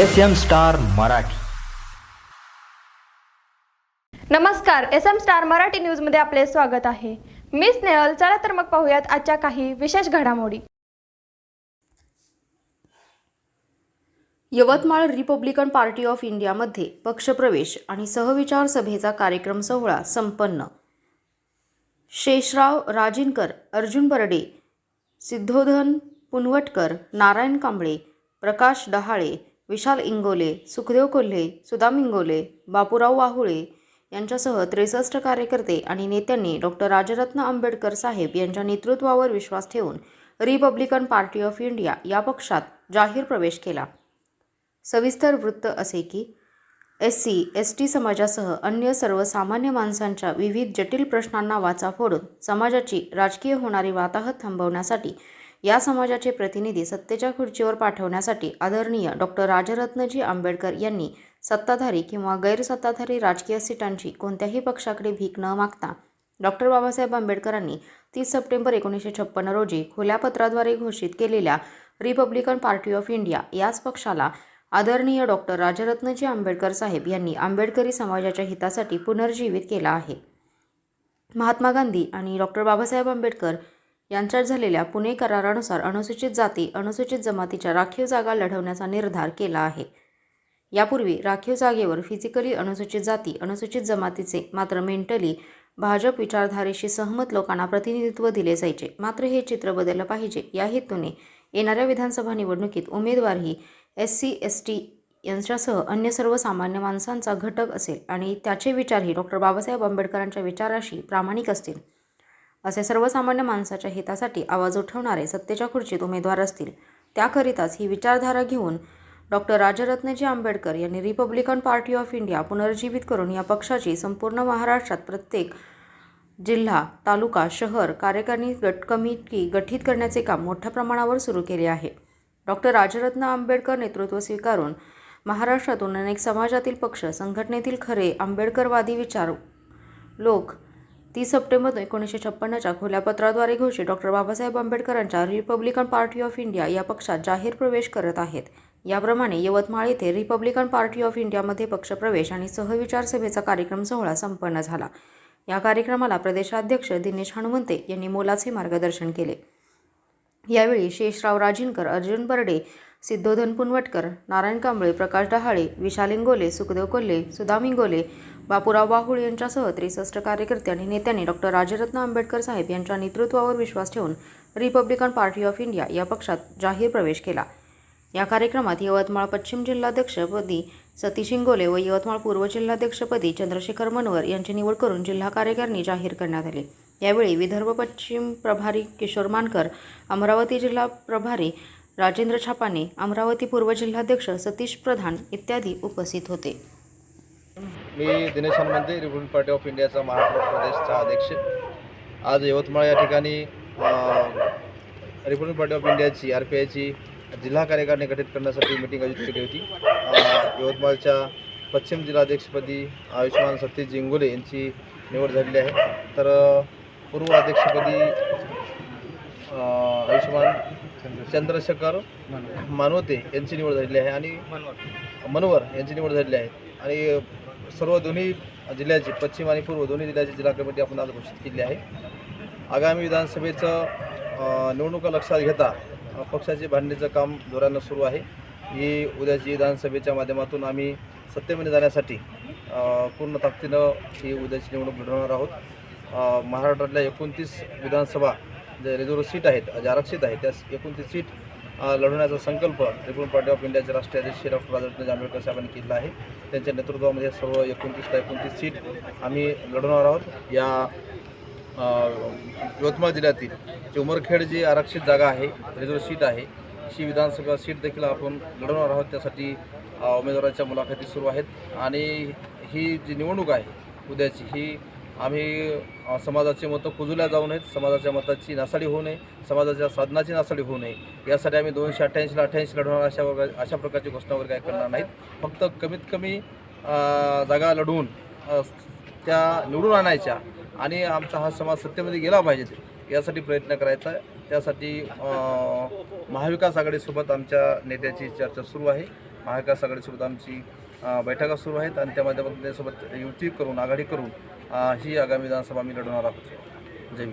S M star Marathi. नमस्कार S M star Marathi न्यूजमध्ये आपले स्वागत आहे. मी स्नेहल चला तर मग पाहूयात आजच्या काही विशेष घडामोडी. यवतमाळ रिपब्लिकन पार्टी ऑफ इंडियामध्ये पक्षप्रवेश आणि सहविचार सभेचा कार्यक्रम सोहळा संपन्न. शेषराव राजिनकर अर्जुन बर्डे सिद्धोधन पुनवटकर नारायण कांबळे प्रकाश डहाळे विशाल इंगोले सुखदेव कोल्हे सुदाम इंगोले बापूराव वाहुळे यांच्यासह त्रेसष्ट कार्यकर्ते आणि नेत्यांनी डॉक्टर राजरत्न आंबेडकर साहेब यांच्या नेतृत्वावर विश्वास ठेवून रिपब्लिकन पार्टी ऑफ इंडिया या पक्षात जाहीर प्रवेश केला. सविस्तर वृत्त असे की एस सी एस टी समाजासह अन्य सर्वसामान्य माणसांच्या विविध जटिल प्रश्नांना वाचा फोडून समाजाची राजकीय होणारी वाताहत थांबवण्यासाठी या समाजाचे प्रतिनिधी सत्तेच्या खुर्चीवर पाठवण्यासाठी आदरणीय डॉक्टर राजरत्नजी आंबेडकर यांनी सत्ताधारी किंवा गैरसत्ताधारी राजकीय सीटांची कोणत्याही पक्षाकडे भीक न मागता डॉक्टर बाबासाहेब आंबेडकरांनी तीस सप्टेंबर एकोणीसशे छप्पन्न रोजी खुल्या पत्राद्वारे घोषित केलेल्या रिपब्लिकन पार्टी ऑफ इंडिया याच पक्षाला आदरणीय डॉक्टर राजरत्नजी आंबेडकर साहेब यांनी आंबेडकरी समाजाच्या हितासाठी पुनर्जीवित केला आहे. महात्मा गांधी आणि डॉक्टर बाबासाहेब आंबेडकर यांच्यात झालेल्या पुणे करारानुसार अनुसूचित जाती अनुसूचित जमातीच्या राखीव जागा लढवण्याचा निर्धार केला आहे. यापूर्वी राखीव जागेवर फिजिकली अनुसूचित जाती अनुसूचित जमातीचे मात्र मेंटली भाजप विचारधारेशी सहमत लोकांना प्रतिनिधित्व दिले जायचे. मात्र हे चित्र बदललं पाहिजे. या हेतूने येणाऱ्या विधानसभा निवडणुकीत उमेदवारही एस सी एस टी यांच्यासह अन्य सर्वसामान्य माणसांचा घटक असेल आणि त्याचे विचारही डॉक्टर बाबासाहेब आंबेडकरांच्या विचाराशी प्रामाणिक असतील. असे सर्वसामान्य माणसाच्या हितासाठी आवाज उठवणारे सत्तेच्या खुर्चीत उमेदवार असतील. त्याकरिताच ही विचारधारा घेऊन डॉक्टर राजरत्नजी आंबेडकर यांनी रिपब्लिकन पार्टी ऑफ इंडिया पुनर्जीवित करून या पक्षाची संपूर्ण महाराष्ट्रात प्रत्येक जिल्हा तालुका शहर कार्यकारिणी गट कमिटी गठीत करण्याचे काम मोठ्या प्रमाणावर सुरू केले आहे. डॉक्टर राजरत्न आंबेडकर नेतृत्व स्वीकारून महाराष्ट्रातून अनेक समाजातील पक्ष संघटनेतील खरे आंबेडकरवादी विचार लोक तीस सप्टेंबर एकोणीसशे छप्पन्नच्या खुल्या पत्राद्वारे घोषित डॉक्टर बाबासाहेब आंबेडकरांच्या रिपब्लिकन पार्टी ऑफ इंडिया या पक्षात जाहीर प्रवेश करत आहेत. याप्रमाणे यवतमाळ येथे रिपब्लिकन पार्टी ऑफ इंडियामध्ये पक्षप्रवेश आणि सहविचार सभेचा कार्यक्रम सोहळा संपन्न झाला. या कार्यक्रमाला प्रदेशाध्यक्ष दिनेश हनुमंते यांनी मोलाचे मार्गदर्शन केले. यावेळी शेषराव राजिनकर अर्जुन बर्डे सिद्धोधन पुनवटकर नारायण कांबळे प्रकाश डहाळे विशाल इंगोले सुखदेव कोल्हे सुदाम इंगोले बापूराव बाहुळ यांच्यासह त्रेसष्ट कार्यकर्ते आणि नेत्यांनी डॉक्टर राजरत्न आंबेडकर साहेब यांच्या नेतृत्वावर विश्वास ठेवून रिपब्लिकन पार्टी ऑफ इंडिया या पक्षात जाहीर प्रवेश केला. या कार्यक्रमात यवतमाळ पश्चिम जिल्हाध्यक्षपदी सतीश इंगोले व यवतमाळ पूर्व जिल्हाध्यक्षपदी चंद्रशेखर मनवर यांची निवड करून जिल्हा कार्यकारिणी जाहीर करण्यात आली. यावेळी विदर्भ पश्चिम प्रभारी किशोर मानकर अमरावती जिल्हा प्रभारी राजेंद्र छापाने अमरावती पूर्व जिल्हाध्यक्ष सतीश प्रधान इत्यादी उपस्थित होते. मी Dinesh Hanumante republic party of इंडियाचा महाराष्ट्र प्रदेशचा अध्यक्ष. आज यवतमाळ या ठिकाणी रिपब्लिक पार्टी ऑफ इंडियाची आर पी आयची जिल्हा कार्यकारिणी गठीत करण्यासाठी मिटिंग आयोजित केली होती. यवतमाळच्या पश्चिम जिल्हाध्यक्षपदी आयुष्मान सतीश जिंगोले यांची निवड झालेली आहे. तर पूर्व अध्यक्षपदी आयुष्मान आयुष्यमान चंद्रशेखर मानवते यांची निवड झालेली आहे आणि मनोवर यांची निवड झालेली आहे. आणि सर्व दोन्ही जिल्ह्याची पश्चिम आणि पूर्व दोन्ही जिल्ह्याची जिल्हा कमिटी आपण आज घोषित केली आहे. आगामी विधानसभेचं निवडणुका लक्षात घेता पक्षाचे भांडणीचं काम जोरानं सुरू आहे. ही उद्याची विधानसभेच्या माध्यमातून आम्ही सत्तेमध्ये जाण्यासाठी पूर्ण ताकदीनं ही उद्याची निवडणूक लढवणार आहोत. महाराष्ट्रातल्या एकोणतीस विधानसभा जे रिझर्व सीट आहेत जे आरक्षित आहेत त्या एकोणतीस सीट लढवण्याचा संकल्प रिपब्लिक पार्टी ऑफ इंडियाचे राष्ट्रीय अध्यक्ष डॉक्टर राजरत्न आंबेडकर साहेबांनी केला आहे. त्यांच्या नेतृत्वामध्ये सर्व एकोणतीस ते एकोणतीस सीट आम्ही लढवणार आहोत. या यवतमाळ जिल्ह्यातील जे उमरखेड जी आरक्षित जागा आहे रिझर्व सीट आहे ही विधानसभा सीट देखील आपण लढवणार आहोत. त्यासाठी उमेदवारांच्या मुलाखती सुरू आहेत. आणि ही जी निवडणूक आहे उद्याची ही आम्ही समाजाचे समाजाची मतं कुजुल्या जाऊ नयेत. समाजाच्या मताची नासाडी होऊ नये. समाजाच्या साधनाची नासाडी होऊ नये. यासाठी आम्ही दोनशे अठ्ठ्याऐंशीला अठ्ठ्याऐंशी लढवणार अशा वर्गा अशा प्रकारची घोषणा वगैरे काय करणार नाहीत. फक्त कमीत कमी जागा लढवून त्या निवडून आणायच्या आणि आमचा हा समाज सत्तेमध्ये गेला पाहिजे. यासाठी प्रयत्न करायचा आहे. त्यासाठी महाविकास आघाडीसोबत आमच्या नेत्याची चर्चा सुरू आहे. महाविकास आघाडीसोबत आमची बैठका सुरू आहेत आणि त्या माध्यमातून त्यासोबत युती करून आघाडी करून ही आगामी विधानसभा आम्ही लढवणार आहोत. जय